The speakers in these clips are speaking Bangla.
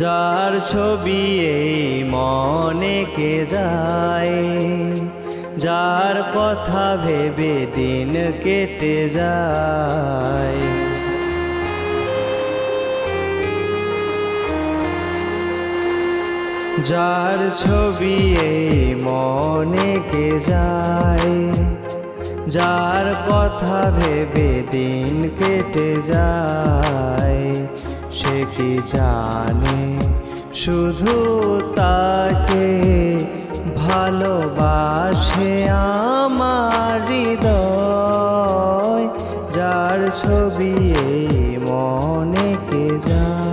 যার ছবি এই মনে কে যায়? যার কথা ভেবে দিন কেটে যায়। যার ছবি এই মনে কে যায়? যার কথা ভেবে দিন কেটে যায়। সে কি জানে? শুধু তাকে ভালোবাসে আমার হৃদয় যার ছবি মনে কে যায়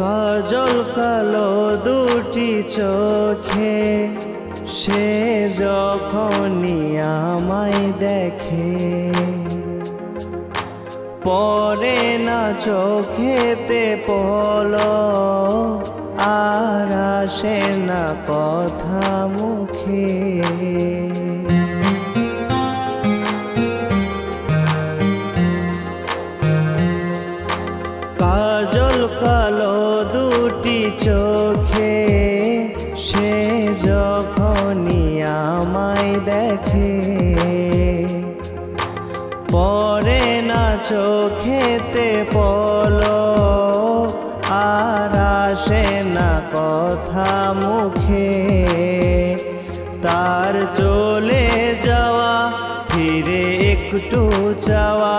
কাজল কালো দুটি চোখে, সে যখনই আমায় দেখে। পরে না চোখেতে পল, আর আসে না কথা মুখে। কাজল কালো চোখে সে যখনই আমায় দেখে পরে না চোখেতে পল, আর আসে না কথা মুখে। তার চলে যাওয়া, ফিরে একটু চাওয়া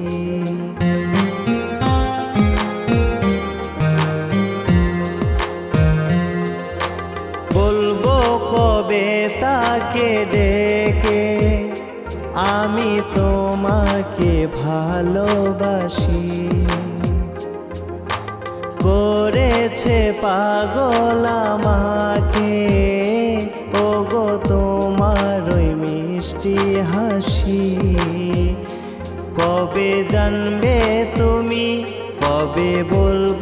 কবে তাকে ডেকে আমি তোমাকে ভালোবাসি। করেছে পাগল আমাকে, ওগো তোমার ওই মিষ্টি হাসি। কবে জানবে তুমি, কবে বলব